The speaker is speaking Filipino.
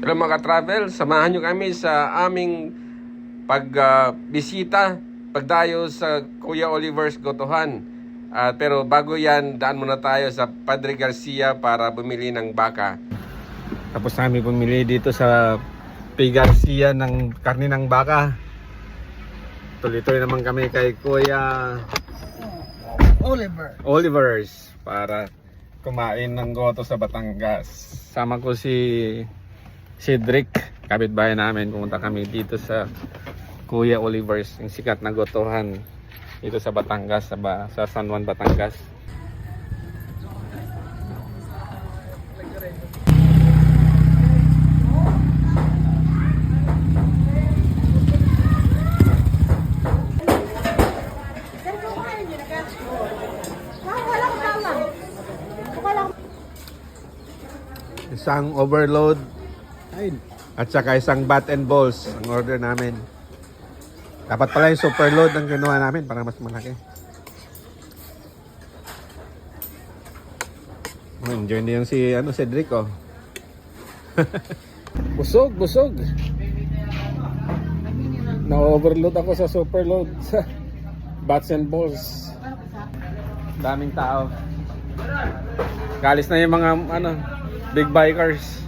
Hello mga travel, samahan nyo kami sa aming pagbisita, pagdayo sa Kuya Oliver's Gotohan. At pero bago yan, daan muna tayo sa Padre Garcia para bumili ng baka. Tapos namin bumili dito sa P. Garcia ng karne ng baka. Tuloy-tuloy naman kami kay Kuya Oliver. Oliver's para kumain ng goto sa Batangas. Sama ko si Cedric, kapitbahay namin. Pumunta kami dito sa Kuya Oliver's, yung sikat na gotohan dito sa Batangas, sa, ba, sa San Juan, Batangas. Isang overload Ayun. at saka isang bat and balls ang order namin. Dapat pala yung super load ang ginawa namin para mas malaki. Oh, enjoy na yung si ano, Cedric oh. busog, busog. Na-overload ako sa super load bats and balls. Daming tao. Galis na yung mga ano, big bikers.